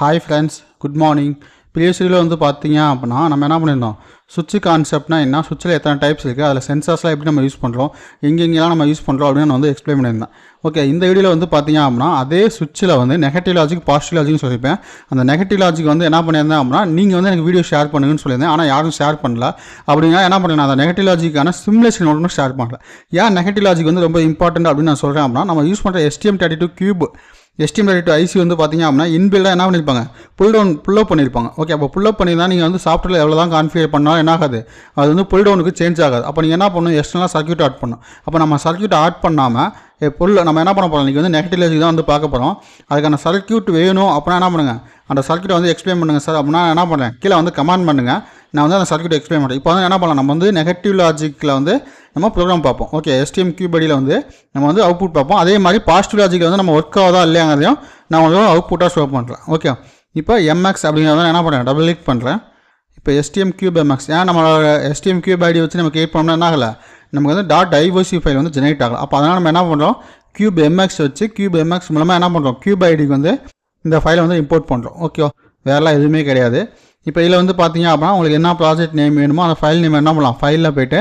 Hi friends good morning ப்ரீவியஸில் வந்து பார்த்தீங்க அப்படின்னா நம்ம என்ன பண்ணியிருந்தோம்? சுவிட்ச் கான்செப்ட்னா என்ன? சுவிட்சில் எத்தனை டைப்ஸ் இருக்குது அதில் சென்சார்ஸ்லாம் எப்படி நம்ம யூஸ் பண்ணுறோம் எங்கெங்கெல்லாம் நம்ம யூஸ் பண்ணுறோம் அப்படின்னு நான் வந்து எக்ஸ்பிளைன் பண்ணியிருந்தேன். ஓகே இந்த வீடியோவில் வந்து பார்த்தீங்க அப்படின்னா அதே சுவிட்சில் வந்து நெகட்டிவ் லாஜிக் பாசிட்டிவ் லாஜிக்னு சொல்லியிருப்பேன். அந்த நெகட்டிவ் லாஜிக் வந்து என்ன பண்ணியிருந்தேன் அப்படின்னா நீங்கள் வந்து எனக்கு வீடியோ ஷேர் பண்ணுங்கன்னு சொல்லியிருந்தேன். ஆனால் யாரும் ஷேர் பண்ணல. அப்படின்னா என்ன பண்ணேன் அந்த நெகட்டிவ் லாஜிக்கான சிமுலேஷன் ஒன்றும் ஷேர் பண்ணல. ஏன் நெகட்டிவ் லாஜிக் வந்து ரொம்ப இம்பார்ட்டன்ட் அப்படின்னு நான் சொல்கிறேன் அப்படின்னா நம்ம யூஸ் பண்ணுற STM thirty two cube STM thirty IC வந்து பார்த்தீங்க அப்படின்னா இன்பில்டாக என்ன பண்ணியிருப்பாங்க புல் டவுன் புல் அப் பண்ணியிருப்பாங்க ஓகே அப்போ புல் அப் பண்ணியிருந்தா நீங்கள் வந்து சாஃப்ட்வேர் எவ்வளோ தான் கான்ஃபிகர் பண்ணாலும் என்ன ஆகாது. அது வந்து புல் டவுனுக்கு சேஞ்ச் ஆகாது. அப்போ நீங்கள் என்ன பண்ணணும்? எக்ஸ்டர்னலாக சர்க்யூட் ஆட் பண்ணணும். அப்போ நம்ம சர்க்யூட் ஆட் பண்ணாமல் புல் நம்ம என்ன பண்ண போகிறோம் இன்றைக்கி வந்து நெகட்டிவ் லாஜிக் தான் வந்து பார்க்க போகிறோம் அதுக்கான சர்க்யூட் வேணும் அப்படின்னா என்ன பண்ணுங்கள் அந்த சர்க்யூட்டை வந்து எக்ஸ்பிளைன் பண்ணுங்கள் சார். அப்படின்னா என்ன பண்ணுறேன் கீழே வந்து கமெண்ட் பண்ணுங்கள் நான் வந்து அந்த சர்க்கியூட் எக்ஸ்பிளைன் பண்ணுறேன் இப்போ வந்து என்ன பண்ணலாம்? நம்ம வந்து நெகட்டிவ் லாஜிக்கில் வந்து நம்ம ப்ரோக்ராம் பார்ப்போம். ஓகே எஸ்டிஎம் கியூபடியில் வந்து நம்ம வந்து அவுட்புட் பார்ப்போம். அதே மாதிரி பாசிட்டிவ் லாஜிக்கில் வந்து நம்ம ஒர்க் ஆகுதா இல்லையாங்கிறதையும் நான் வந்து அவுட்புட்டாக ஷோ பண்ணுறேன் ஓகே இப்போ எம்எக்ஸ் அப்படிங்கிறத என்ன பண்ணுறேன் டபுள் கிளிக் பண்ணுறேன் இப்போ எஸ்டிஎம் கியூப் எம்எக்ஸ் ஏன் நம்மளோட எஸ்டிஎம் கியூப் ஐடி வச்சு நம்ம கிரியேட் பண்ணோம்னா என்ன ஆகலை? நமக்கு வந்து டாட் ஐஓசி ஃபைல் வந்து ஜெனரேட் ஆகலாம் அப்போ அதனால் நம்ம என்ன பண்ணுறோம் கியூப் எம்எக்ஸ் வச்சு கியூப் எம்எக்ஸ் மூலமாக என்ன பண்ணுறோம் கியூப் ஐடிக்கு வந்து இந்த ஃபைலை வந்து இம்போர்ட் பண்ணுறோம் ஓகே வேறெல்லாம் எதுவுமே கிடையாது. இப்போ இதில் வந்து பார்த்தீங்க அப்படின்னா உங்களுக்கு என்ன ப்ராஜெக்ட் நேம் வேணுமோ அந்த ஃபைல் நேம் என்ன பண்ணலாம் ஃபைலில் போய்ட்டு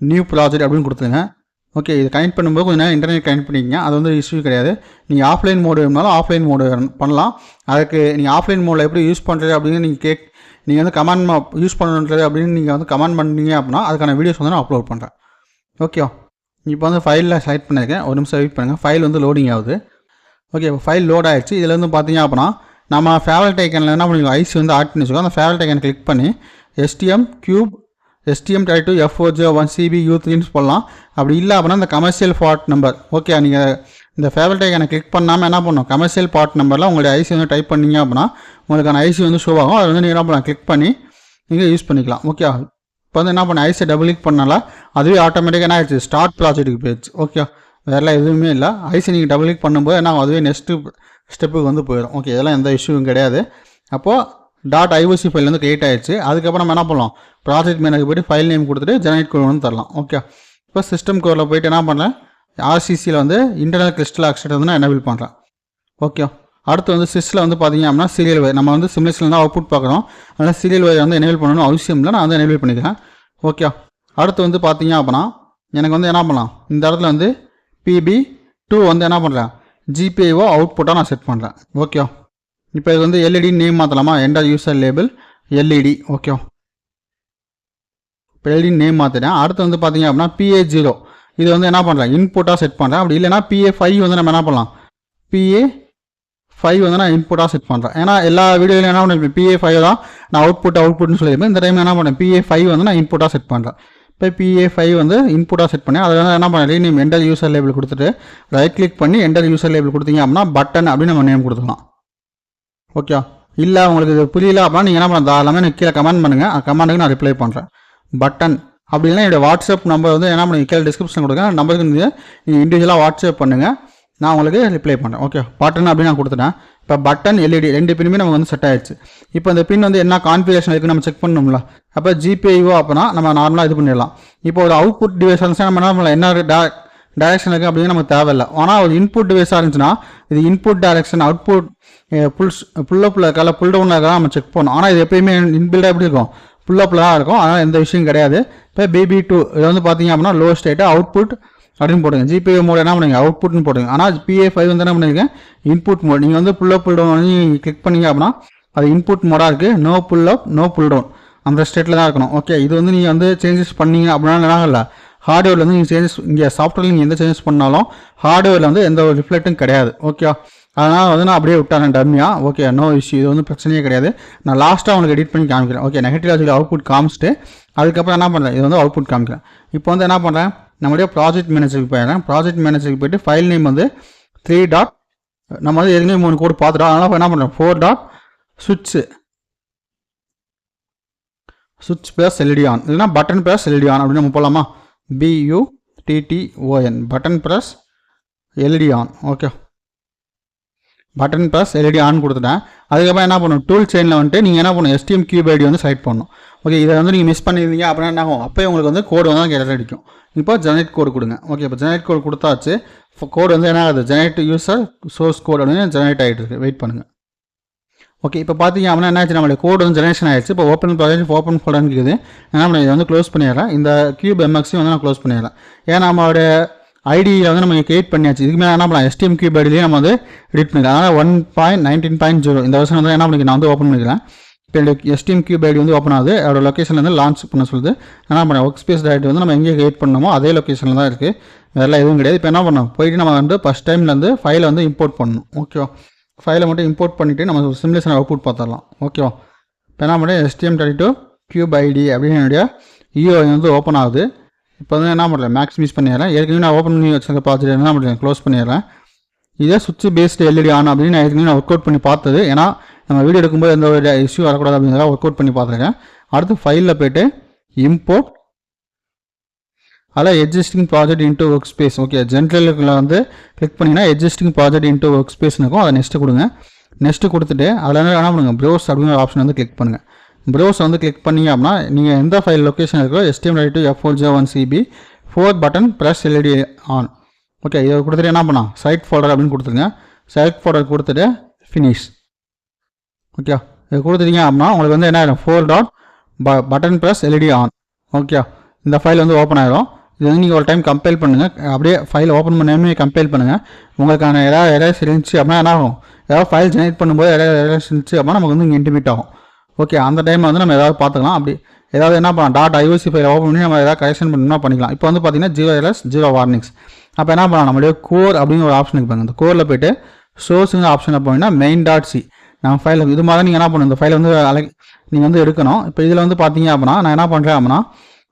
நியூ ப்ராஜெக்ட் அப்படின்னு கொடுத்துருங்க. ஓகே இது கனெக்ட் பண்ணும்போது கொஞ்சம் நேரம் இன்டர்நெட் கனெக்ட் பண்ணிக்கங்க. அது வந்து இஷ்யூ கிடையாது. நீங்கள் ஆஃப்லைன் மோடு வேணுனாலும் ஆஃப்லைன் மோடு பண்ணலாம். அதுக்கு நீங்கள் ஆஃப்லைன் மோடில் எப்படி யூஸ் பண்ணுறது அப்படின்னு நீங்கள் கேக் நீங்கள் வந்து கமெண்ட் யூஸ் பண்ணுறது அப்படின்னு நீங்கள் வந்து கமெண்ட் பண்ணீங்க அப்படின்னா அதுக்கான வீடியோஸ் வந்து நான் அப்லோட் பண்ணுறேன் ஓகே இப்போ வந்து ஃபைலில் செலக்ட் பண்ணியிருக்கேன். ஒரு நிமிஷம் வெயிட் பண்ணுங்கள் ஃபைல் வந்து லோடிங் ஆகுது. ஓகே இப்போ ஃபைல் லோட் ஆகிடுச்சு இதில் வந்து பார்த்தீங்க அப்படின்னா நம்ம ஃபேவரட் ஐக்கனில் என்ன உங்களுக்கு ஐசி வந்து ஆட் பண்ணி அந்த ஃபேவரட் ஐக்கன் கிளிக் பண்ணி STM cube STM tie two F O one CB U த்ரீன்னு போடலாம். அப்படி இல்லை அப்படின்னா இந்த கமர்ஷியல் பார்ட் நம்பர் ஓகே நீங்கள் இந்த ஃபேவரட் ஐக்கனை கிளிக் பண்ணாமல் என்ன பண்ணணும்? கமர்ஷியல் பார்ட் நம்பரில் உங்களுடைய ஐசி வந்து டைப் பண்ணீங்க அப்படின்னா உங்களுக்கான ஐசி வந்து ஷோ ஆகும். அதை வந்து நீங்கள் என்ன பண்ணலாம்? கிளிக் பண்ணி நீங்கள் யூஸ் பண்ணிக்கலாம். ஓகே இப்போ வந்து என்ன பண்ண? ஐசியை டபுள் கிளிக் பண்ணால அதுவே ஆட்டோமேட்டிக்காக என்ன ஆயிடுச்சு? ஸ்டார்ட் ப்ராஜெக்ட்டுக்கு போயிடுச்சு. ஓகே வேறெல்லாம் எதுவுமே இல்லை. ஐசி நீங்கள் டபுள் கிளிக் பண்ணும்போது நான் அதுவே நெக்ஸ்ட்டு ஸ்டெப்புக்கு வந்து போயிடும் ஓகே இதெல்லாம் எந்த இஷ்யூவும் கிடையாது. அப்போது டாட் ஐஓசி ஃபைல் வந்து கிரியேட் ஆயிடுச்சு. அதுக்கப்புறம் நம்ம என்ன பண்ணலாம்? ப்ராஜெக்ட் மேனுக்கு போய்ட்டு ஃபைல் நேம் கொடுத்துட்டு ஜெனரேட் கோட் வந்து தரலாம். ஓகே இப்போ சிஸ்டம் கோரில் போயிட்டு என்ன பண்ணேன் ஆர்சிசியில் வந்து இன்டர்னல் கிறிஸ்டல் ஆக்சைட் வந்து நான் எனபிள் பண்ணுறேன் ஓகே அடுத்து வந்து சிஸ்டில் வந்து பார்த்தீங்க அப்படின்னா சீரியல் வயர் நம்ம வந்து சிம்லேஷனில் தான் அவுட்புட் பார்க்குறோம். அதனால் சீரியல் வயர் வந்து எனேபிள் பண்ணணும் அவசியம் இல்லை. நான் வந்து எனேபிள் பண்ணிக்கிறேன். ஓகே அடுத்து வந்து பார்த்தீங்க அப்படின்னா எனக்கு வந்து என்ன பண்ணலாம்? இந்த இடத்துல வந்து பிபி டூ வந்து என்ன பண்ணுறேன் ஜிபிஐஓ அவுட்புட்டாக நான் செட் பண்ணுறேன் ஓகே இப்போ இது வந்து LED name மாற்றலாமா enter user label LED okay இப்போ எல்இடி நேம் மாற்றிட்டேன் அடுத்து வந்து பார்த்தீங்க அப்படின்னா பிஏ ஜீரோ இது வந்து என்ன பண்ணுறேன் இன்புட்டாக செட் பண்ணுறேன் அப்படி இல்லைனா பிஏ ஃபைவ் வந்து நம்ம என்ன பண்ணலாம்? பிஏ ஃபைவ் வந்து நான் இன்புட்டாக செட் பண்ணுறேன் ஏன்னா எல்லா வீடியோலையும் என்ன பண்ணுறேன் பிஏ ஃபைவ் தான் நான் அவுட்புட் அவுட்புட்னு சொல்லியிருப்பேன். இந்த டைம் என்ன பண்ணேன்? பிஏ ஃபைவ் வந்து நான் இன்புட்டாக செட் பண்ணுறேன் இப்போ பிஏ ஃபைவ் வந்து இன்புட்டாக செட் பண்ணி அதை வந்து என்ன பண்ணி நீங்கள் எண்டர் யூசர் லேபிள் கொடுத்துட்டு ரைட் கிளிக் பண்ணி எண்டர் யூசர் லேபிள் கொடுத்தீங்க அப்படின்னா பட்டன் அப்படின்னு நம்ம நேம் கொடுத்துக்கலாம். ஓகே இல்லை உங்களுக்கு இது புரியல அப்படின்னா நீங்கள் என்ன பண்ண எல்லாமே எனக்கு கீழே கமெண்ட் பண்ணுங்கள் அந்த கமெண்ட்டுக்கு நான் ரிப்ளை பண்ணுறேன் பட்டன் அப்படி இல்லைனா என்னோடய வாட்ஸ்அப் நம்பர் வந்து என்ன பண்ணி கீழே டிஸ்கிரிப்ஷன் கொடுங்க. நம்பருக்கு நீங்கள் இண்டிவிஜுவலாக வாட்ஸ்அப் பண்ணுங்கள் நான் உங்களுக்கு ரிப்ளை பண்ணுறேன் ஓகே பட்டன் அப்படின்னு நான் கொடுத்துட்டேன். இப்போ பட்டன் எல்இடி ரெண்டு பின்னுமே நமக்கு வந்து செட் ஆயிடுச்சு. இப்போ இந்த பின் வந்து என்ன கான்ஃபிகரேஷன் இருக்குன்னு நம்ம செக் பண்ணணும்ல. அப்போ ஜிபிஐஓ அப்படின்னா நம்ம நார்மலாக இது பண்ணிடலாம். இப்போ ஒரு அவுட்புட் டிவைஸ் இருந்துச்சுன்னா நம்ம என்ன டே என்ன டைரக்ஷன் இருக்குது அப்படின்னு நமக்கு தேவையில்லை. ஆனால் ஒரு இன்புட் டிவைஸாக இருந்துச்சுன்னா இது இன்புட் டைரக்ஷன் அவுட்புட் புல் அப்பில் இருக்கா புல் டவுனில் இருக்கா நம்ம செக் பண்ணணும். ஆனால் இது எப்பயுமே இன்பில்டாக எப்படி இருக்கும்? புல்லப்பில் தான் இருக்கும். அதனால் எந்த விஷயம் கிடையாது. இப்போ பேபி டூ இது வந்து பார்த்தீங்க அப்படின்னா லோ ஸ்டேட்டு அவுட்புட் அப்படின்னு போடுங்க. ஜிபிஏ மோட் என்ன பண்ணுங்க அவுட்புட்னு போடுங்க. ஆனால் பிஏ ஃபைவ் வந்து என்ன பண்ணுங்க இன்புட் மோட் நீங்கள் வந்து புல் அப் புல் டவுன் வந்து கிளிக் பண்ணீங்க அப்படின்னா அது இன்புட் மோடாக இருக்குது no pull up no pull down அந்த ஸ்டேட்டில் தான் இருக்கணும். ஓகே இது வந்து நீங்கள் வந்து சேஞ்சஸ் பண்ணீங்க அப்படின்னா என்ன இல்லை. ஹார்ட்வேரில் வந்து நீங்கள் சேஞ்சஸ் இங்கே சாஃப்ட்வேரில் நீங்கள் எந்த சேஞ்சஸ் பண்ணாலும் ஹார்ட்வேரில் வந்து எந்த ஒரு ரிஃப்ளெக்ட்டும் கிடையாது. ஓகே அதனால் வந்து நான் அப்படியே விட்டானேன் டம்மியாக ஓகே நோ இஷ்யூ இது வந்து பிரச்சனையே கிடையாது. நான் லாஸ்ட்டாக உங்களுக்கு எடிட் பண்ணி காமிக்கிறேன். ஓகே நெகட்டிவ் லாஜிக்கல் அவுட்புட் காமிச்சிட்டு அதுக்கப்புறம் என்ன பண்ணுறேன் இது வந்து அவுட்புட் காமிக்கிறேன். இப்போ வந்து என்ன பண்ணுறேன் நம்மளுடைய ப்ராஜெக்ட் மேனேஜருக்கு போயிடலாம் ப்ராஜெக்ட் மேனேஜருக்கு போயிட்டு ஃபைல் நேம் வந்து த்ரீ டாட் நம்ம வந்து ஏற்கனவே மூணு கோடு பார்த்துட்டோம். அதனால் என்ன பண்ணுறோம் ஃபோர் டாட் சுவிட்சு சுவிட்ச் ப்ளஸ் எல்இடி ஆன் இல்லைனா பட்டன் ப்ளஸ் எல்இடி ஆன் அப்படின்னு நம்ம போகலாமா பியூ டிடிஓஎன் button press LED on okay button plus LED on கொடுத்துட்டேன். அதுக்கப்புறம் என்ன பண்ணணும்? டூல் செயினில் வந்துட்டு நீங்கள் என்ன பண்ணணும்? எஸ்டிஎம் கியூப் ஐடி வந்து செலக்ட் பண்ணணும். ஓகே இதை வந்து நீங்கள் மிஸ் பண்ணியிருந்தீங்க அப்படின்னா என்ன ஆகும்? அப்போ உங்களுக்கு வந்து கோடு வந்து எரர் அடிக்கும். இப்போ ஜெனரேட் கோடு கொடுங்க. ஓகே இப்போ ஜெனரேட் கோடு கொடுத்தாச்சு. கோடு வந்து என்ன ஆகுது? ஜெனரேட் யூஸர் சோர்ஸ் கோட் அப்படின்னு ஜெனரேட் ஆகிட்டு இருக்கு. வெயிட் பண்ணுங்கள் ஓகே இப்போ பார்த்தீங்க அப்படின்னா என்னாச்சு? நம்மளுடைய கோடு வந்து ஜெனரேஷன் ஆயிடுச்சு. இப்போ ஓப்பன் ப்ராஜெக்ட் ஓப்பன் ஃபோல்டர்னு இருக்குது. என்ன இதை வந்து க்ளோஸ் பண்ணிடுறேன் இந்த கியூப் எம்எக்ஸையும் வந்து நான் க்ளோஸ் பண்ணிடுறேன் ஏன்னா நம்மளோட ஐடியில் வந்து நம்ம கிரியேட் பண்ணியாச்சு. இதுக்கு மேலே என்ன பண்ணலாம்? எஸ்டிஎம் கியூப் ஐடியிலேயே நம்ம வந்து எடிட் பண்ணிக்கலாம் அதனால் one point nineteen point zero இந்த வருஷம் வந்து என்ன பண்ணிக்கலாம்? நான் வந்து ஓப்பன் பண்ணிக்கலாம். எஸ்டிஎம் கியூப் ஐடி வந்து ஓப்பன் ஆகுது. அதோட லொக்கேஷன் வந்து லான்ச் பண்ண சொல்லுது. என்ன பண்ண ஒர்க் ஸ்பேஸ் டேரக்ட் வந்து நம்ம எங்கே கிரியேட் பண்ணணுமோ அதே லொக்கேஷனில் தான் இருக்குது வேறு எதுவும் கிடையாது. இப்போ என்ன பண்ணோம் போயிட்டு நம்ம வந்து ஃபஸ்ட் டைம்லேருந்து ஃபைலை வந்து இம்போர்ட் பண்ணணும். ஓகேவா ஃபைலை மட்டும் இம்போர்ட் பண்ணிவிட்டு நம்ம சிமுலேஷன் அவுட்புட் பார்த்துடலாம். ஓகேவா இப்போ என்ன பண்ணுறேன் STM thirty two cube ID அப்படின்னு என்னுடைய இஓ வந்து ஓப்பன் ஆகுது. இப்போ வந்து என்ன பண்ணுறேன் மேக்ஸிமைஸ் பண்ணிடுறேன். ஏற்கனவே நான் ஓப்பன் பண்ணி வச்சிருக்க பார்த்துட்டு என்ன பண்ணுறேன் க்ளோஸ் பண்ணிடுறேன். இதே சுவிட்ச் பேஸ்டு எல்இடி ஆன் அப்படின்னு நான் ஏற்கனவே நான் ஒர்க் அவுட் பண்ணி பார்த்தது. ஏன்னா நம்ம வீடியோ எடுக்கும்போது எந்த ஒரு இஷ்யூ வரக்கூடாது அப்படிங்கிறத ஒர்க் அவுட் பண்ணி பார்த்துருக்கேன். அடுத்து ஃபைலில் போய்ட்டு இம்போர்ட் அதில் existing project into work space okay ஜென்ரலில் வந்து கிளிக் பண்ணிங்கன்னா எக்ஸிஸ்டிங் ப்ராஜெக்ட் இன்ட்டு ஒர்க் ஸ்பேஸ்னு இருக்கும். அதை நெக்ஸ்ட்டு கொடுங்க. நெக்ஸ்ட்டு கொடுத்துட்டு அதில் என்ன என்ன பண்ணுங்கள் ப்ரௌஸ் அப்படிங்கிற ஆப்ஷன் வந்து கிளிக் பண்ணுங்கள் ப்ரௌஸ் வந்து கிளிக் பண்ணீங்க அப்படின்னா நீங்கள் எந்த ஃபைல் லொக்கேஷன் இருக்கோ STM write to F four J one CB four button press LED on okay இதை கொடுத்துட்டு என்ன பண்ணலாம்? சைட் ஃபோல்டர் அப்படின்னு கொடுத்துருங்க. சைட் ஃபோல்டர் கொடுத்துட்டு ஃபினிஷ் ஓகே இது கொடுத்துட்டீங்க அப்படின்னா உங்களுக்கு வந்து என்ன ஆகிடும் ஃபோர் டாட் ப button press LED on okay இந்த ஃபைல் வந்து ஓப்பன் ஆகிடும் இது வந்து நீங்கள் ஒரு டைம் கம்பைல் பண்ணுங்கள் அப்படியே ஃபைல் ஓப்பன் பண்ணாமே கம்பைல் பண்ணுங்கள் உங்களுக்கான ஏதாவது எரர்ஸ் இருந்துச்சு அப்படின்னா என்ன ஆகும்? ஏதாவது ஃபைல் ஜெனரேட் பண்ணும்போது ஏதாவது எரர்ஸ் இருந்துச்சு அப்படின்னா நமக்கு வந்து இங்கே இன்டிமேட் ஆகும். ஓகே அந்த டைமில் வந்து நம்ம ஏதாவது பார்த்துக்கலாம். அப்படி ஏதாவது என்ன பண்ணலாம்? டாட் ஐஓசி ஃபைல் ஓப்பன் பண்ணி நம்ம ஏதாவது கரெக்ஷன் பண்ணணும்னா பண்ணிக்கலாம். இப்போ வந்து பார்த்தீங்கன்னா ஜீரோ எரர்ஸ் ஜீரோ வார்னிங்ஸ் அப்போ என்ன பண்ணலாம்? நம்மளுடைய கோர் அப்படிங்கிற ஒரு ஆப்ஷனுக்கு இருப்பாங்க இந்த கோரில் போயிட்டு சோர்ஸுங்கிற ஆப்ஷனில் போனீங்கன்னா மெயின் டாட் சி நம்ம ஃபைல் இது மாதிரி நீங்கள் என்ன பண்ணணும்? இந்த ஃபைலை வந்து அலை நீங்கள் வந்து எடுக்கணும். இப்போ இதில் வந்து பார்த்தீங்க அப்படின்னா நான் என்ன பண்ணுறேன் அப்படின்னா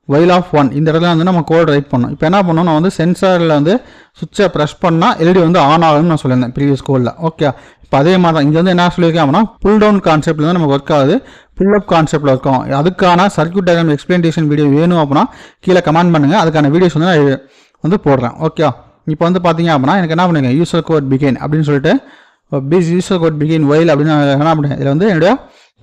வைல் ஆஃப் ஒன் இந்த இடத்துல வந்து நம்ம கோட் ரைட் பண்ணணும். இப்போ என்ன பண்ணணும்? நான் வந்து சென்சாரில் வந்து சுவிட்சை ப்ரெஸ் பண்ணால் எல்இடி வந்து ஆன் ஆகும்னு நான் சொல்லியிருந்தேன் ப்ரீவியஸ் கோடில் ஓகே இப்போ அதே மாதிரி தான் இங்கே வந்து என்ன சொல்லியிருக்கேன் அப்படின்னா புல் டவுன் கான்செப்ட்டில் தான் நமக்கு ஒர்க் ஆகுது. புல் அப் கான்செப்ட்டில் இருக்கும் அதுக்கான சர்க்யூட் டயக்ராம் எக்ஸ்பிளேஷன் வீடியோ வேணும் அப்படின்னா கீழே கமெண்ட் பண்ணுங்கள் அதுக்கான வீடியோஸ் வந்து நான் வந்து போடுறேன். ஓகே இப்போ வந்து பார்த்தீங்க அப்படின்னா எனக்கு என்ன பண்ணுங்க யூசர் கோட் பிகேன் அப்படின்னு சொல்லிட்டு பிஸ் யூசர் கோட் பிகின் வைல் அப்படின்னு நான் என்ன பண்ணுறேன் இதில் வந்து என்னுடைய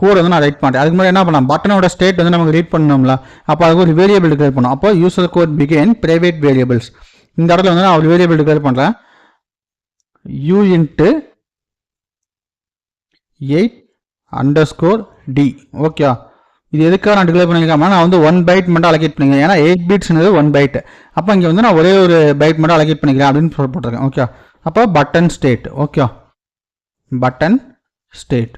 கோட் வந்து நான் ரைட் பண்ணுறேன் அதுக்கு முன்னாடி என்ன பண்ணலாம்? பட்டனோட ஸ்டேட் வந்து நமக்கு ரீட் பண்ணணும்ல. அப்போ அதுக்கு ஒரு வேரியபிள் டிக்ளேர் பண்ணோம் அப்போ user code begin private variables இந்த இடத்துல வந்து நான் ஒரு வேரியபிள் டிக்ளேர் பண்ணுறேன் U int eight underscore T okay இது எதுக்காக நான் டிக்ளேர் பண்ணியிருக்கேன் நான் வந்து ஒன் பைட் மட்டும் அலகேட் பண்ணிக்கிறேன். ஏன்னா எயிட் பீட்ஸ்னது ஒன் பைட் அப்போ இங்கே வந்து நான் ஒரே ஒரு பைட் மட்டும் அலகேட் பண்ணிக்கிறேன் அப்படின்னு சொல்லி போட்டிருக்கேன். ஓகே அப்போ button state okay button state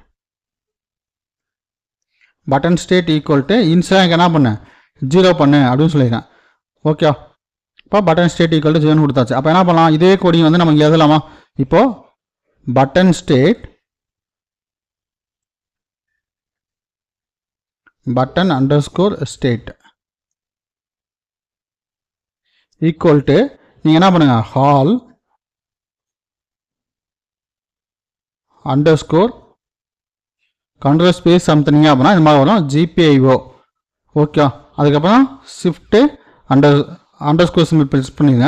button state equal to Insta எனக்கு என்ன பண்ணேன் ஜீரோ பண்ணு அப்படின்னு சொல்லியிருக்கேன் ஓகே இப்போ பட்டன் ஸ்டேட் ஈக்குவல் டு ஜீரோன்னு கொடுத்தாச்சு. அப்போ என்ன பண்ணலாம்? இதே கோடிங் வந்து நம்ம இங்கே எழுதலாமா? இப்போது button state button underscore state equal to நீங்கள் என்ன பண்ணுங்கள் HAL underscore control space சம்திங்க அப்படின்னா இந்த மாதிரி வரும். ஜிபிஐஓ ஓகே அதுக்கப்புறம் shift under underscore simple press பண்ணிங்க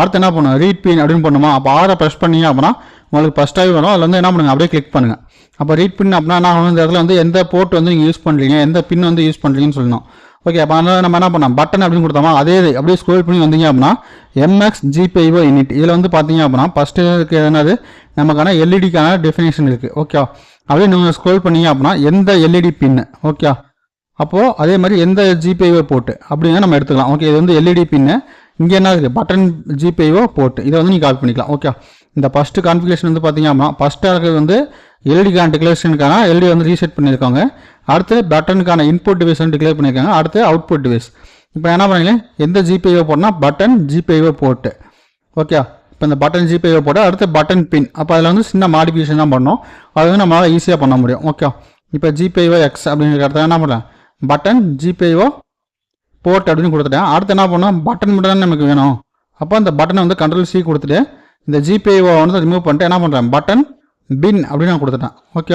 அடுத்து என்ன பண்ணும்? ரீட் பின் அப்படின்னு பண்ணுமா? அப்போ ஆரை ப்ரெஸ் பண்ணீங்க அப்படின்னா உங்களுக்கு ஃபஸ்ட்டாகவே வரும். அதில் வந்து என்ன பண்ணுங்க? அப்படியே கிளிக் பண்ணுங்கள் அப்போ ரீட் பின் அப்படின்னா என்ன இந்த இடத்துல வந்து எந்த போர்ட் வந்து நீங்கள் யூஸ் பண்ணுறீங்க எந்த பின் வந்து யூஸ் பண்ணுறீங்கன்னு சொல்லணும். ஓகே அப்போ அதனால் நம்ம என்ன பண்ணோம் பட்டன் அப்படின்னு கொடுத்தோமா அதே இது. அப்படியே ஸ்க்ரோல் பண்ணி வந்தீங்க அப்படின்னா எம்எக்ஸ் ஜிபேஓ யூனிட் இதில் வந்து பார்த்தீங்க அப்படின்னா ஃபஸ்ட்டு இருக்கு என்னது? நமக்கான எல்இடிக்கான டெஃபினேஷன் இருக்குது ஓகே அப்படியே நீங்கள் ஸ்க்ரோல் பண்ணீங்க அப்படின்னா எந்த எல்இடி பின்னு ஓகே அப்போது அதே மாதிரி எந்த ஜிபேஓ போட்டு அப்படின்னா நம்ம எடுத்துக்கலாம். ஓகே இது வந்து எல்இடி பின்னு இங்கே என்ன இருக்குது? பட்டன் ஜிபேயோ போட்டு. இதை வந்து நீங்கள் கால் பண்ணிக்கலாம். ஓகே இந்த ஃபஸ்ட்டு கான்ஃபிகரேஷன் வந்து பார்த்தீங்க அப்படின்னா ஃபஸ்ட்டாக இருக்கிறது வந்து எல்டிக்கான டிக்ளேஷனுக்கான எல்டி வந்து ரீசெட் பண்ணியிருக்காங்க. அடுத்து பட்டனுக்கான இன்புட் டிவைஸ் வந்து டிக்ளேர் பண்ணியிருக்காங்க. அடுத்து அவுட்புட் டிவைஸ் இப்போ என்ன பண்ணீங்க எந்த ஜிபேயோ போடனா பட்டன் ஜிபேயோ போட்டு. ஓகே இப்போ இந்த பட்டன் ஜிபேயோ போட்டு அடுத்து பட்டன் பின் அப்போ அதில் வந்து சின்ன மாடிஃபிகேஷன் தான் பண்ணோம் அது வந்து நம்மளால் ஈஸியாக பண்ண முடியும். ஓகே இப்போ ஜிபேயோ எக்ஸ் அப்படிங்கிற இடத்துல என்ன பண்ணுறேன்? பட்டன் ஜிபேயோ போர்ட் அப்படின்னு கொடுத்துட்டேன். அடுத்து என்ன பண்ணோம் பட்டன் மட்டும் தான் நமக்கு வேணும். அப்போ அந்த பட்டனை வந்து கண்ட்ரோல் சி கொடுத்துட்டு இந்த ஜிபிஐஓ வந்து ரிமூவ் பண்ணிட்டு என்ன பண்ணுறேன் பட்டன் பின் அப்படின்னு நான் கொடுத்துட்டேன். ஓகே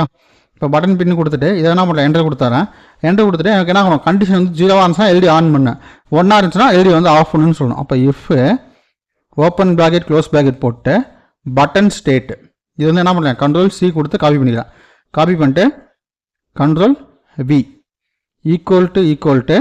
இப்போ பட்டன் பின் கொடுத்துட்டு இதை என்ன பண்ணுறேன் என்டர் கொடுத்துறேன். என்டர் கொடுத்துட்டு எனக்கு என்ன பண்ணும் கண்டிஷன் வந்து ஜீரோவாக இருந்துச்சுன்னா எல்டி ஆன் பண்ணேன் ஒன்றா இருந்துச்சுன்னா எல்டி வந்து ஆஃப் பண்ணுன்னு சொல்லணும். அப்போ if open bracket close bracket போட்டு பட்டன் ஸ்டேட் இது வந்து என்ன பண்ணுறேன் கண்ட்ரோல் சி கொடுத்து காப்பி பண்ணிக்கிறேன். காப்பி பண்ணிட்டு control V equal to equal to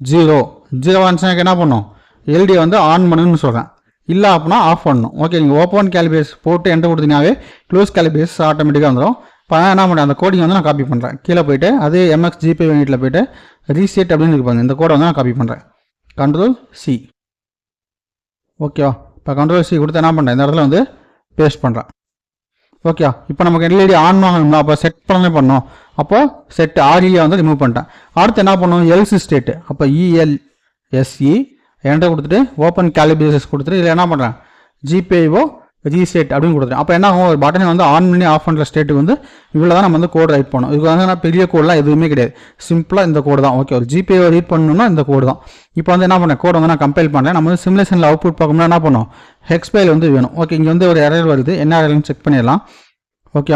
zero. Zero வந்துச்சுனாக்க எனக்கு என்ன பண்ணும்? எல்டி வந்து ஆன் பண்ணுன்னு சொல்கிறேன் இல்லை அப்படின்னா ஆஃப் பண்ணணும் ஓகே நீங்கள் ஓப்பன் கேலிபேஸ் போட்டு என்டர் கொடுத்தீங்கன்னாவே க்ளோஸ் கேலிபேஸ் ஆட்டோமேட்டிக்காக வந்துடும் இப்போ நான் என்ன பண்ணுறேன் அந்த கோடிங் வந்து நான் காப்பி பண்ணுறேன் கீழே போயிட்டு அதே எம்எக்ஸ் ஜிபே யூனிட்டில் போயிட்டு ரீசெட் அப்படின்னு இருப்பாங்க இந்த கோடை வந்து நான் காப்பி பண்ணுறேன் கண்ட்ரோல் சி ஓகேவா இப்போ கண்ட்ரோல் சி கொடுத்து என்ன பண்ணுறேன் இந்த இடத்துல வந்து பேஸ்ட் பண்ணுறேன் ஓகே இப்போ நமக்கு எல்இடி ஆன் ஆகணும்னா அப்போ செட் பண்ணவே பண்ணோம் அப்போ செட் ஆர்இயை வந்து ரிமூவ் பண்ணிட்டேன். அடுத்து என்ன பண்ணுவோம் எல்சி ஸ்டேட்டு அப்போ இஎல்எஸ்இ இஎல் எஸ்இ என்கிட்ட கொடுத்துட்டு ஓப்பன் கேலிபிரேசஸ் கொடுத்துட்டு இதில் என்ன பண்ணுறேன் ஜிபேஓ ரீசெட் அப்படின்னு கொடுத்துட்டேன். அப்போ என்ன ஆகும்? ஒரு பட்டனை வந்து ஆன் பண்ணி ஆஃப் பண்ணுற ஸ்டேட்டுக்கு வந்து இவ்வளோ தான் நம்ம வந்து கோட் ரைட் பண்ணணும். இதுக்கு வந்து நான் பெரிய கோடெலாம் எதுவுமே கிடையாது. சிம்பிளாக இந்த கோடு தான். ஓகே ஒரு ஜிபே ரீட் பண்ணணும்னா இந்த கோடு தான். இப்போ வந்து என்ன பண்ணேன்? கோடு வந்து நான் கம்பைல் பண்ணுறேன் நம்ம வந்து சிமுலேஷனில் அவுட்புட் பார்க்கணும்னா என்ன பண்ணோம் ஹெக்ஸ்பைல் வந்து வேணும். ஓகே இங்கே வந்து ஒரு எரர் வருது. என்ன எரர்னு செக் பண்ணிடலாம். ஓகே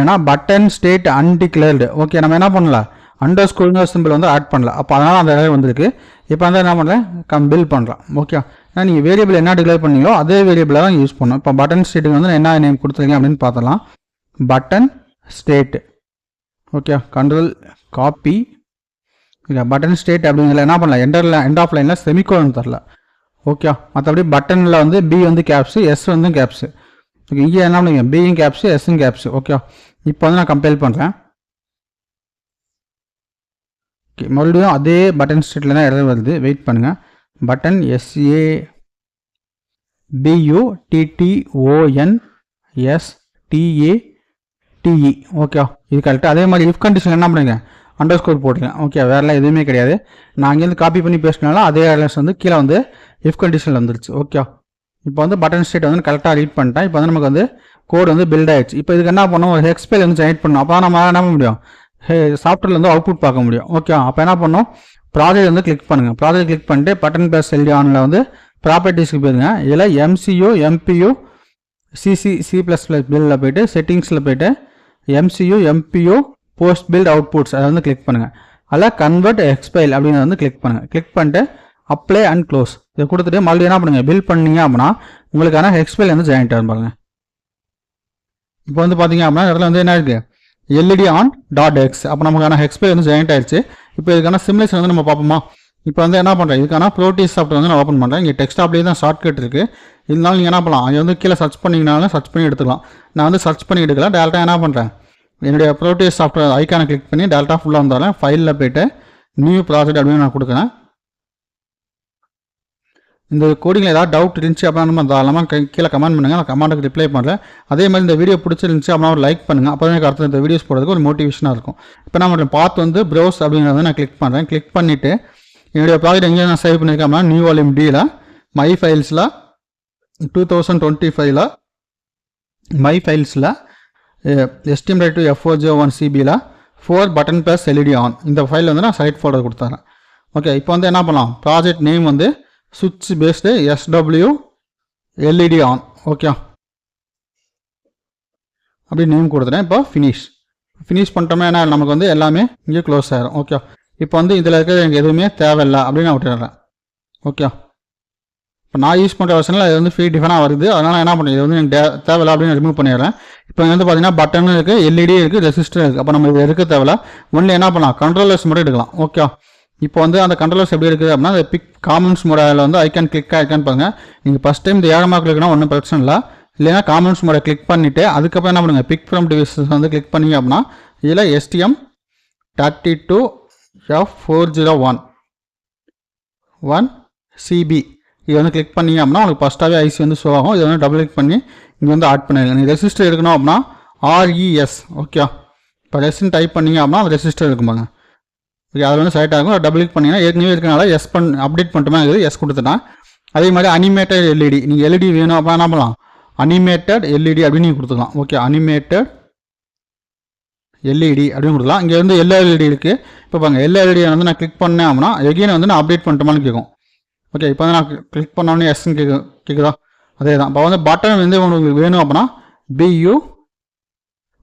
ஏன்னா பட்டன் ஸ்டேட் அன்டிக்ளேர்டு ஓகே நம்ம என்ன பண்ணலாம் அண்டர் ஸ்கூலிங் சிம்பிள் வந்து ஆட் பண்ணல. அப்போ அதனால் அந்த வேலை வந்திருக்கு. இப்போ வந்து என்ன பண்ணுறேன் கம் பில் பண்ணுறேன் ஓகே ஏன்னா நீங்கள் வேரியபிள் என்ன டிக்ளேர் பண்ணீங்களோ அதே வேரியபிளை தான் யூஸ் பண்ணணும். இப்போ பட்டன் ஸ்டேட்டுக்கு வந்து என்ன நேம் கொடுத்துருக்கீங்க அப்படின்னு பார்த்தலாம் button state okay control copy இல்லை பட்டன் ஸ்டேட் அப்படிங்கிற என்ன பண்ணலாம் எண்டரில் எண்ட் ஆஃப் லைனில் செமிகோலன் தரல. ஓகே மற்றபடி பட்டனில் வந்து பி வந்து கேப்ஸு எஸ் வந்து கேப்ஸு ஓகே இங்கே என்ன பண்ணுங்க பியும் கேப்ஸு எஸ்ஸும் கேப்ஸு ஓகே இப்போ வந்து நான் கம்பேர் பண்ணுறேன் ஓகே மறுபடியும் அதே பட்டன் ஸ்டேட்டில் தான் எரர் வருது. வெயிட் பண்ணுங்கள் பட்டன் எஸ்ஏ பியூ டிடிஓஎன் எஸ் டிஏ டிஇ ஓகே இது கரெக்டாக அதே மாதிரி இஃப் கண்டிஷன் என்ன பண்ணுங்க அண்டர் ஸ்கோர் போட்டுருக்கேன் ஓகே வேறுலாம் எதுவுமே கிடையாது. நான் அங்கேருந்து காப்பி பண்ணி பேசினாலும் அதே அட்ரஸ் வந்து கீழே வந்து இஃப் கண்டிஷனில் வந்துருச்சு. ஓகே இப்போ வந்து பட்டன் ஸ்டேட் வந்து கரெக்டாக ரீட் பண்ணிட்டேன். இப்போ வந்து நமக்கு வந்து கோடு வந்து பில்ட் ஆயிடுச்சு. இப்போ இதுக்கு என்ன பண்ணணும்? ஒரு ஹெக்ஸ்பைல் வந்து ஜெனரேட் பண்ணணும். அப்போ நம்ம என்ன பண்ண முடியும்? சாஃப்ட்வேர்ல வந்து அவுட்புட் பார்க்க முடியும். ஓகே அப்போ என்ன பண்ணணும்? ப்ராஜெக்ட் வந்து கிளிக் பண்ணுங்கள் ப்ராஜெக்ட் கிளிக் பண்ணிட்டு பட்டன் பிளஸ் எல்டி ஆனில் வந்து ப்ராப்பர்ட்டிஸ்க்கு போயிருங்க. இதில் MCU MPU CC C plus plus பில்லில் போயிட்டு செட்டிங்ஸில் போயிட்டு MCU MPU post build outputs அதை வந்து கிளிக் பண்ணுங்கள் அதில் கன்வெர்ட் எக்ஸ்பைல் அப்படின்னு வந்து கிளிக் பண்ணுங்கள் கிளிக் பண்ணிட்டு அப்ளை அண்ட் க்ளோஸ் இதை கொடுத்துட்டு மறுபடியும் என்ன பண்ணுங்க? பில் பண்ணீங்க அப்படின்னா உங்களுக்கான எக்ஸ்பைல் வந்து ஜாயின்ட் ஆகும் பாருங்க. இப்போ வந்து பார்த்தீங்க அப்படின்னா இடத்துல வந்து என்ன இருக்குது எல்இடி ஆன் டாட் எக்ஸ் அப்போ நமக்கான எக்ஸ்பைல் வந்து ஜாயின்ட் ஆயிடுச்சு. இப்போ இதுக்கான சிம்லேஷன் வந்து நம்ம பார்ப்போமா? இப்போ வந்து என்ன பண்ணுறேன் இதுக்கான ப்ரோட்டீஸ் சாஃப்ட்வேர் வந்து நான் ஓப்பன் பண்ணுறேன் இங்கே டெக்ஸ்ட் அப்படியே தான் ஷார்ட்கட் இருக்குது இருந்தாலும் நீங்கள் என்ன பண்ணலாம்? அது வந்து கீழே சர்ச் பண்ணிங்கனாலும் சர்ச் பண்ணி எடுத்துக்கலாம். நான் வந்து சர்ச் பண்ணி எடுக்கல. டேரெக்டாக என்ன பண்ணுறேன் என்னுடைய ப்ரோட்டீஸ் சாஃப்ட்வேர் ஐக்கானை கிளிக் பண்ணி டேரெக்டாக ஃபுல்லாக வந்தாலும் ஃபைலில் போய்ட்டு நியூ ப்ராஜெக்ட் அப்படின்னு நான் கொடுக்குறேன். இந்த கோடிங்கில் ஏதாவது டவுட் இருந்துச்சு அப்படின்னா நம்ம தாராளமாக கை- கீழே கமெண்ட் பண்ணுங்கள் நான் கமெண்ட்டுக்கு ரிப்ளை பண்ணுறேன் அதே மாதிரி இந்த வீடியோ பிடிச்சிருந்துச்சு அப்படின்னா ஒரு லைக் பண்ணுங்கள் அப்போ எனக்கு அடுத்த இந்த வீடியோஸ் போடுறதுக்கு ஒரு மோட்டிவேஷனாக இருக்கும். இப்போ நான் பார்த்து வந்து ப்ரௌஸ் அப்படிங்கிறத நான் கிளிக் பண்ணுறேன் கிளிக் பண்ணிவிட்டு என்னுடைய ப்ராஜெக்ட் எங்கே நான் சேவ் பண்ணியிருக்கேன் அப்படின்னா நியூ வால்யூம் டியில் மை ஃபைல்ஸில் டூ தௌசண்ட் டுவெண்ட்டி ஃபைவ்ல my ஃபைல்ஸில் STM write to F O one சிபியில் four button plus LED on இந்த ஃபைல் வந்து நான் சைட் ஃபோல்டர் கொடுத்துறேன். ஓகே இப்போ வந்து என்ன பண்ணலாம்? ப்ராஜெக்ட் நேம் வந்து சுவிட்ச் based SW LED on okay அப்படி நேம் கொடுத்துட்டேன். இப்போ ஃபினிஷ் ஃபினிஷ் பண்ணிட்டோம்னா என்ன நமக்கு வந்து எல்லாமே இங்கே க்ளோஸ் ஆயிரும். ஓகே இப்போ வந்து இதில் இருக்கிறது எனக்கு எதுவுமே தேவையில்லை அப்படின்னு நான் விட்டுடுறேன். ஓகே இப்போ நான் யூஸ் பண்ணுற வருஷனில் இது வந்து ஃப்ரீ டிஃபனாக வருது. அதனால் என்ன பண்ணுறது இது வந்து எனக்கு தே- தேவையில்லை அப்படின்னு ரிமூவ் பண்ணிடுறேன். இப்போ வந்து பார்த்தீங்கன்னா பட்டனும் இருக்குது எல்இடி இருக்குது ரெசிஸ்டர் இருக்குது அப்போ நம்ம இது எடுக்க தேவையில்ல. ஒன்லி என்ன பண்ணலாம்? கண்ட்ரோலர்ஸ் மட்டும் எடுக்கலாம். ஓகே இப்போ வந்து அந்த கண்ட்ரோலர்ஸ் எப்படி இருக்குது அப்படின்னா அந்த பிக் காமன்ஸ் முறையில் வந்து ஐக்கான் கிளிக் ஐக்கான் பாருங்க. நீங்கள் ஃபஸ்ட் டைம் இந்த ஏழமா கிளிக்னா ஒன்றும் பிரச்சனை இல்லை. இல்லைன்னா காமன்ஸ் முறை கிளிக் பண்ணிவிட்டு அதுக்கப்புறம் என்ன பண்ணுங்கள் பிக் ஃப்ரம் டிவைசஸ் வந்து கிளிக் பண்ணீங்க அப்படின்னா இதில் STM thirty two F four zero one one CB இது வந்து கிளிக் பண்ணீங்க அப்படின்னா உங்களுக்கு ஃபஸ்ட்டாகவே ஐசி வந்து ஷோ ஆகும். இதை வந்து டபுள் கிளிக் பண்ணி இங்கே வந்து ஆட் பண்ணிடுங்க. நீங்கள் ரெசிஸ்டர் எடுக்கணும் அப்படின்னா ஆர்இஎஸ் ஓகே இப்போ ரெசின் டைப் பண்ணீங்க அப்படின்னா அந்த ரெசிஸ்டர் இருக்குமாங்க ஓகே அதில் வந்து செலக்ட் ஆகும். டபுள் கிளிக் பண்ணிங்கன்னா ஏற்கனவே இருக்கனால எஸ் பண் அப்டேட் பண்ணிட்டுமா இருக்குது. எஸ் கொடுத்துட்டேன். அதே மாதிரி அனிமேட்டட் எல்இடி நீங்கள் எல்இடி வேணும் அப்போ என்ன பண்ணலாம் அனிமேட்டட் எல்இடி அப்படின்னு நீங்கள் கொடுத்துக்கலாம். ஓகே அனிமேட்டட் எல்இடி அப்படின்னு கொடுக்கலாம். இங்கே வந்து எல்லா எல்இடி இருக்குது இப்போ பாருங்க எல்லா வந்து நான் கிளிக் பண்ணேன் அப்படின்னா எகைன் வந்து நான் அப்டேட் பண்ணிட்டோமான்னு கேட்கும். ஓகே இப்போ வந்து நான் கிளிக் பண்ணோன்னே எஸ்ன்னு கேட்கு கேட்குதா? அதே தான் இப்போ வந்து பட்டன் வந்து உங்களுக்கு வேணும் அப்படின்னா பியூ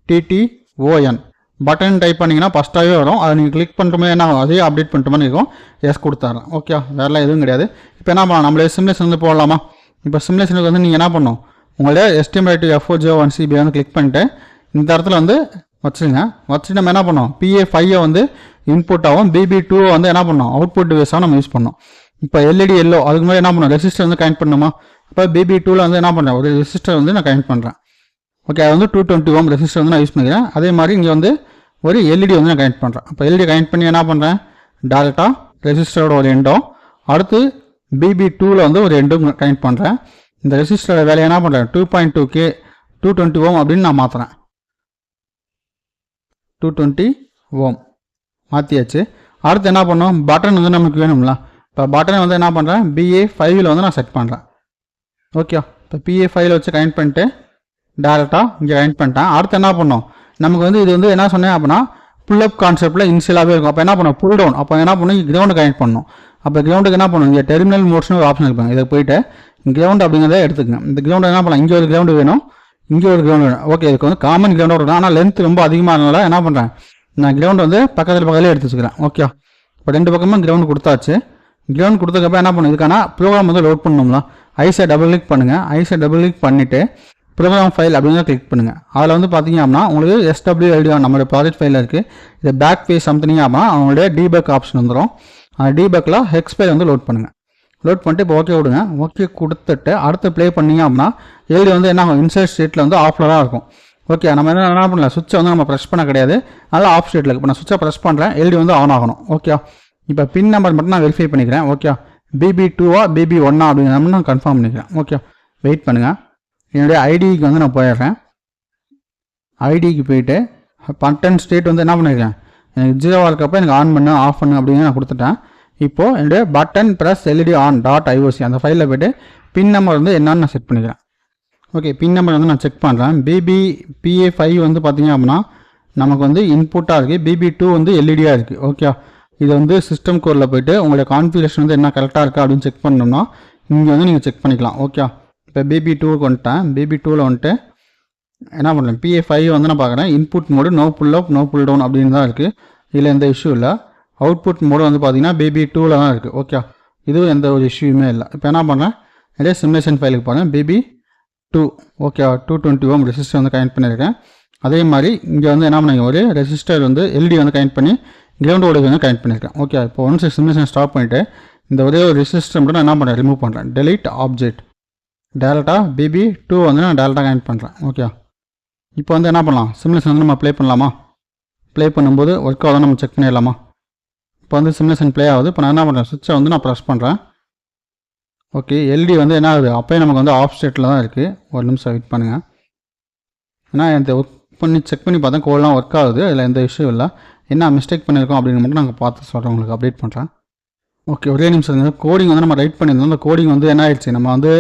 டிடிஓஎன் பட்டன் டைப் பண்ணிங்கன்னா ஃபஸ்ட்டாகவே வரும். அதை நீங்கள் கிளிக் பண்ணுறமே என்ன அதையும் அப்டேட் அப்டேட் மாதிரி இருக்கும். எஸ் கொடுத்துட்றேன் ஓகே வேறலாம் எதுவும் கிடையாது. இப்போ என்ன பண்ணலாம்? நம்மளே சிம்லேஷன் வந்து போடலாமா? இப்போ சிம்லேஷனுக்கு வந்து நீங்கள் என்ன பண்ணணும்? உங்களுடைய estimate F O Joe one CB வந்து கிளிக் பண்ணிட்டு இந்த இடத்துல வந்து வச்சுருங்க. வச்சுட்டு நம்ம என்ன பண்ணோம் பிஏ ஃபைவை வந்து இன்புட்டாகவும் பிபி டூவை வந்து என்ன பண்ணோம் அவுட்புட் டிவைஸாக நம்ம யூஸ் பண்ணோம் இப்போ எல்இடி எல்லோ அதுக்கு முன்னாடி என்ன பண்ணோம் ரெசிஸ்டர் வந்து கனெக்ட் பண்ணணுமா? இப்போ பிபி டூவில் வந்து என்ன பண்ணுறேன் ஒரு ரெசிஸ்டர் வந்து நான் கனெக்ட் பண்ணுறேன் ஓகே அது வந்து டூ டுவெண்ட்டி ஓம் ரெசிஸ்டர் வந்து நான் யூஸ் பண்ணிக்கிறேன். அதே மாதிரி இங்கே வந்து ஒரு எல்இடி வந்து நான் கனெக்ட் பண்ணுறேன் அப்போ எல்இடி கனெக்ட் பண்ணி என்ன பண்ணுறேன் டேரெக்டாக ரெசிஸ்டரோட ஒரு எண்டும் அடுத்து பிபி டூவில் வந்து ஒரு எண்டும் கனெக்ட் பண்ணுறேன் இந்த ரெசிஸ்டரோட வேலையை என்ன பண்ணுறேன் two point two K two twenty ohm அப்படின்னு நான் மாற்றுறேன் டூ டுவெண்ட்டி ஓம் மாற்றியாச்சு அடுத்து என்ன பண்ணோம்? பட்டன் வந்து நமக்கு வேணும்ல. இப்போ பட்டனை வந்து என்ன பண்ணுறேன் பிஏ ஃபைவில் வந்து நான் செட் பண்ணுறேன் ஓகே இப்போ பிஏ ஃபைவ்ல வச்சு கனெக்ட் பண்ணிட்டு டேரெக்டாக இங்கே கனெக்ட் பண்ணிட்டேன். அடுத்து என்ன பண்ணோம்? நமக்கு வந்து இது வந்து என்ன சொன்னேன் அப்படின்னா புல் அப் கான்செப்டில் இன்சியலாகவே இருக்கும். அப்போ என்ன பண்ணும்? புல் டவுன் அப்போ என்ன பண்ணும்? கிரவுண்டு கனெக்ட் பண்ணணும் அப்போ கிரவுண்டுக்கு என்ன பண்ணும்? இங்கே டெர்மினல் மோட்ஸ்னு ஒரு ஆப்ஷன் இருப்பாங்க இதை போயிட்டு கிரவுண்ட் அப்படிங்கிறத எடுத்துக்கங்க. இந்த கிரவுண்ட் என்ன பண்ணலாம்? இங்கே ஒரு கிரவுண்டு வேணும். இங்கே ஒரு கிரௌண்ட் வேணும். ஓகே இதுக்கு வந்து காமன் கிரௌண்ட் இருக்கும். ஆனால் லென்த் ரொம்ப அதிகமாக இருந்தனால என்ன பண்ணுறேன் நான் கிரவுண்ட் வந்து பக்கத்தில் பக்கத்தில் எடுத்து வச்சுக்கிறேன். ஓகே இப்போ ரெண்டு பக்கமும் கிரவுண்ட் கொடுத்தாச்சு. கிரவுண்ட் கொடுத்ததுக்கப்புறம் என்ன பண்ணும்? இதுக்கான ப்ரோக்ராம் வந்து லோட் பண்ணணும்ல. ஐஸை டபுள் கிளிக் பண்ணுங்கள் ஐஸை டபுள் கிளிக் பண்ணிவிட்டு ப்ரோக்ராம் ஃபைல் அப்படின்னு கிளிக் பண்ணுங்கள் அதில் வந்து பார்த்தீங்க அப்படின்னா உங்களுக்கு எஸ்டபிள்யூஎல்டி நம்மளோட ப்ராஜெக்ட் ஃபைலில் இருக்குது இது பேக் ஃபேஸ் சம்திங் அப்படின்னா அவங்களுடைய டீபக் ஆப்ஷன் வந்துடும் அந்த டீபக்கில் ஹெக்ஸ் ஃபைல் வந்து லோட் பண்ணுங்கள் லோட் பண்ணிட்டு இப்போ ஓகே விடுங்க. ஓகே கொடுத்துட்டு அடுத்து ப்ளே பண்ணீங்க அப்படின்னா எல்டி வந்து என்ன இன்சைட் ஸ்டேட்டில் வந்து ஆஃப்லராக இருக்கும். ஓகே நம்ம என்ன என்ன பண்ணல? சுவிட்சை வந்து நம்ம ப்ரெஸ் பண்ண கிடையாது. அதனால் ஆஃப் ஸ்டேட்டில் இப்போ நான் சுவிட்சை ப்ரெஸ் பண்ணுறேன் எல்டி வந்து ஆன் ஆகணும். ஓகே இப்போ பின் நம்பர் மட்டும் நான் வெரிஃபை பண்ணிக்கிறேன். ஓகே பிபி டூவா பிபி ஒன்னா அப்படிங்கிற நான் கன்ஃபார்ம் பண்ணிக்கிறேன். ஓகே வெயிட் பண்ணுங்கள் என்னுடைய ஐடிக்கு வந்து நான் போயிடுறேன். ஐடிக்கு போயிட்டு பட்டன் ஸ்டேட் வந்து என்ன பண்ணியிருக்கேன் எனக்கு ஜீரோவாக இருக்கப்போ எனக்கு ஆன் பண்ணு ஆஃப் பண்ணு அப்படின்னு நான் கொடுத்துட்டேன். இப்போது என்னுடைய button plus LED on dot IOC அந்த ஃபைலில் போய்ட்டு பின் நம்பர் வந்து என்னன்னு நான் செட் பண்ணிக்கிறேன். ஓகே பின் நம்பர் வந்து நான் செக் பண்ணுறேன் பிபி பிஏ ஃபைவ் வந்து பார்த்தீங்க அப்படின்னா நமக்கு வந்து இன்புட்டாக இருக்குது பிபி டூ வந்து எல்இடியாக இருக்குது ஓகே இது வந்து சிஸ்டம் கோரில் போயிட்டு உங்களுடைய கான்ஃபிகரேஷன் வந்து என்ன கரெக்டாக இருக்கா அப்படின்னு செக் பண்ணோம்னா இங்கே வந்து நீங்கள் செக் பண்ணிக்கலாம். ஓகே இப்போ பிபி டூவுக்கு வந்துட்டேன் பிபி டூவில் வந்துட்டு என்ன பண்ணுறேன் பிஏ ஃபைவ் வந்து நான் பார்க்குறேன். Input mode no pull up no pull down அப்படின்னு தான் இருக்குது இதில் எந்த இஷ்யூ இல்லை. அவுட்புட் மோடு வந்து பார்த்தீங்கன்னா பிபி டூவில் தான் இருக்குது ஓகே இதுவும் எந்த ஒரு இஷ்யூமே இல்லை. இப்போ என்ன பண்ணுறேன் நிறைய சிமுலேஷன் ஃபைலுக்கு போகிறேன் PB two okay two twenty ohm resistor வந்து கனெக்ட் பண்ணியிருக்கேன். அதே மாதிரி இங்கே வந்து என்ன பண்ணுங்க? ஒரு ரெசிஸ்டர் வந்து எல்டி வந்து கனெக்ட் பண்ணி கிரவுண்ட் ஓடுக்கு வந்து கனெக்ட் பண்ணியிருக்கேன். ஓகே இப்போ ஒன்ஸ் சிமுலேஷன் ஸ்டாப் பண்ணிவிட்டு இந்த ஒரே ஒரு ரெசிஸ்டர் மட்டும் நான் என்ன பண்ணுறேன் ரிமூவ் பண்ணுறேன் டெலிட் ஆப்ஜெக்ட் டேரெக்டாக பிபி டூ வந்து நான் டேரெக்டாக கனெக்ட் பண்ணுறேன் ஓகே இப்போ வந்து என்ன பண்ணலாம்? சிமுலேஷன் வந்து நம்ம ப்ளே பண்ணலாமா? ப்ளே பண்ணும்போது ஒர்க் ஆகுதா நம்ம செக் பண்ணிடலாமா? இப்போ வந்து சிமுலேஷன் ப்ளே ஆகுது. இப்போ நான் என்ன பண்ணுறேன் சுவிட்சை வந்து நான் ப்ரெஸ் பண்ணுறேன் ஓகே எல்டி வந்து என்ன ஆகுது? அப்போயே நமக்கு வந்து ஆஃப் ஸ்டேட்டில் தான் இருக்குது ஒரு நிமிஷம் வெயிட் பண்ணுங்கள் ஏன்னா இந்த ஒர்க் பண்ணி செக் பண்ணி பார்த்தா கோல்லாம் ஒர்க் ஆகுது. அதில் எந்த இஷ்யூ இல்லை. என்ன மிஸ்டேக் பண்ணியிருக்கோம் அப்படின்னு மட்டும் நாங்கள் பார்த்து சொல்கிறோம் உங்களுக்கு. அப்டேட் பண்ணுறேன் ஓகே ஒரே நிமிஷம் கோடிங் வந்து நம்ம ரைட் பண்ணியிருந்தோம். அந்த கோடிங் வந்து என்ன ஆயிடுச்சு? நம்ம வந்து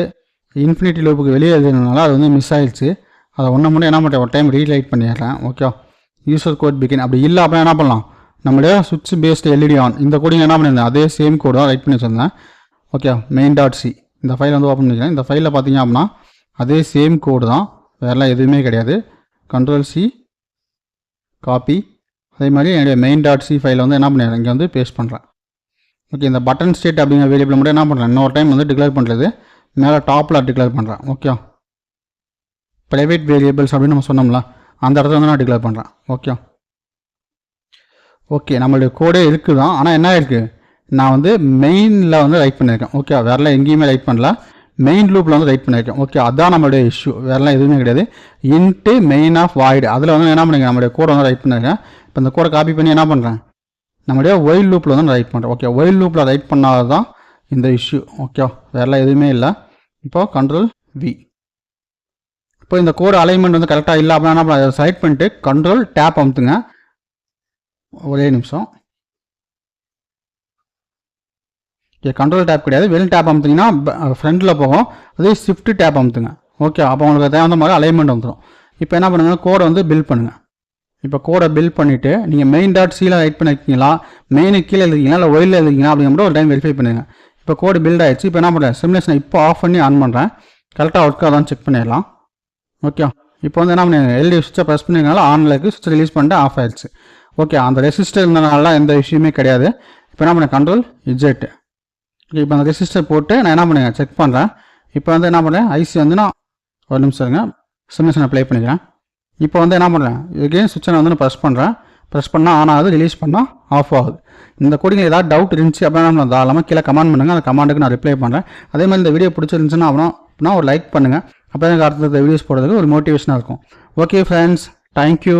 இன்ஃபினிட்டி லூப்புக்கு வெளியே எழுதுனால அது வந்து மிஸ் ஆயிடுச்சு. அதை ஒன்று மட்டும் என்ன பண்ணுறேன் ஒரு டைம் ரீலைட் பண்ணிடுறேன். ஓகே யூசர் கோட் பிகின் அப்படி இல்லை அப்படின்னா என்ன பண்ணலாம்? நம்மளுடைய சுவிட்ச் பேஸ்டு எல்இடி ஆன் இந்த கோடிங் என்ன பண்ணியிருந்தேன்? அதே சேம் கோடு தான் ரைட் பண்ணி வச்சிருந்தேன் ஓகே மெயின் டாட் சி இந்த ஃபைல் வந்து ஓப்பன் பண்ணிக்கிறேன். இந்த ஃபைலில் பார்த்தீங்க அப்படின்னா அதே சேம் கோடு தான். வேறெல்லாம் எதுவுமே கிடையாது. கண்ட்ரோல் சி காப்பி அதே மாதிரி என்னுடைய மெயின் டாட் சி ஃபைலை வந்து என்ன பண்ணிடுறேன்? இங்கே வந்து பேஸ்ட் பண்ணுறேன் ஓகே இந்த பட்டன் ஸ்டேட் அப்படிங்கிற வேரியபிள் மட்டும் என்ன பண்ணுறேன் இன்னொரு டைம் வந்து டிக்ளேர் பண்ணுறது மேலே டாப்பில் டிக்ளேர் பண்ணுறேன் ஓகே ப்ரைவேட் வேரியபிள்ஸ் அப்படின்னு நம்ம சொன்னோம்ல அந்த இடத்துல வந்து நான் டிக்ளேர் பண்ணுறேன் ஓகே ஓகே நம்மளுடைய கோடே இருக்குது? தான் ஆனால் என்ன இருக்குது நான் வந்து மெயினில் வந்து ரைட் பண்ணியிருக்கேன் ஓகே வேறலாம் எங்கேயுமே ரைட் பண்ணல. மெயின் லூப்பில் வந்து ரைட் பண்ணியிருக்கேன் ஓகே அதான் நம்மளுடைய இஷ்யூ வேறலாம் எதுவுமே கிடையாது. இன்ட்டு மெயின் ஆஃப் வாய்டு அதில் வந்து என்ன பண்ணுங்க? நம்மளுடைய கோடை வந்து ரைட் பண்ணியிருக்கேன் இப்போ இந்த கோடை காப்பி பண்ணி என்ன பண்ணுறேன் நம்மளுடைய ஒயில் லூப்பில் வந்து ரைட் பண்ணுறேன் ஓகே ஒயில் லூப்பில் ரைட் பண்ணால் தான் இந்த இஷ்யூ ஓகே வேறெல்லாம் எதுவுமே இல்லை. இப்போ கண்ட்ரோல் வி இப்போ இந்த கோடு அலைன்மெண்ட் வந்து கரெக்டாக இல்லை அப்படின்னா அதை செலக்ட் பண்ணிட்டு கண்ட்ரோல் டேப் அமுத்துங்க. ஒரே நிமிஷம். ஓகே கண்ட்ரோல் டேப் கிடையாது. வெளி டேப் அமுத்திங்கன்னா ஃப்ரண்டில் போகும். அதே ஷிஃப்ட் டேப் அமுத்துங்க. ஓகே அப்போ உங்களுக்கு தேவையான மாதிரி அலைன்மெண்ட் வந்துடும் இப்போ என்ன பண்ணுங்க? கோடை வந்து பில் பண்ணுங்கள் இப்போ கோடை பில் பண்ணிவிட்டு நீங்கள் மெயின் டாட் சீலாக ரைட் பண்ணிருக்கீங்களா? மெயினுக்கு கீழே எழுதிங்களா இல்லை ஒயிலில் எழுதிங்களா அப்படிங்கிற ஒரு டைம் வெரிஃபை பண்ணுங்கள் இப்போ கோடு பில்ட் ஆயிடுச்சு. இப்போ என்ன பண்ணுறேன் சிமுலேஷனை இப்போ ஆஃப் பண்ணி ஆன் பண்ணுறேன் கரெக்டாக ஒர்க் ஆகுதான்னு செக் பண்ணிடலாம். ஓகே இப்போ வந்து என்ன பண்ணுங்க? எல்டி சுவிட்சை ப்ரெஸ் பண்ணிங்கனால ஆனில் இருக்குது சுவிட்ச் ரிலீஸ் பண்ணிட்டு ஆஃப் ஆயிடுச்சு. ஓகே அந்த ரெசிஸ்டர் இருந்தனால எந்த விஷயமே கிடையாது. இப்போ என்ன பண்ணேன்? கண்ட்ரோல் இஜெட் ஓகே இப்போ அந்த ரெசிஸ்டர் போட்டு நான் என்ன பண்ணுங்க செக் பண்ணுறேன் இப்போ வந்து என்ன பண்ணுறேன் ஐசி வந்து நான் ஒரு நிமிஷம் இருங்க. சிமுலேஷனை ப்ளே பண்ணிக்கிறேன். இப்போ வந்து என்ன பண்ணுறேன் எகெயின் சுவிட்சை வந்து நான் ப்ரெஸ் பண்ணுறேன் ப்ரெஸ் பண்ணால் ஆன் ஆகுது ரிலீஸ் பண்ணால் ஆஃப் ஆகுது. இந்த கோடிங்கில் ஏதாவது டவுட் இருந்துச்சு அப்படின்னா நம்ம தாராளமாக கீழே கமெண்ட் பண்ணுங்கள் அந்த கமாண்டுக்கு நான் ரிப்ளை பண்ணுறேன் அதே மாதிரி இந்த வீடியோ பிடிச்சிருந்துச்சுன்னா அப்புறம் அப்படின்னா ஒரு லைக் பண்ணுங்கள் அப்போ எனக்கு அடுத்த வீடியோஸ் போடுறதுக்கு ஒரு மோட்டிவேஷனாக இருக்கும். Okay friends thank you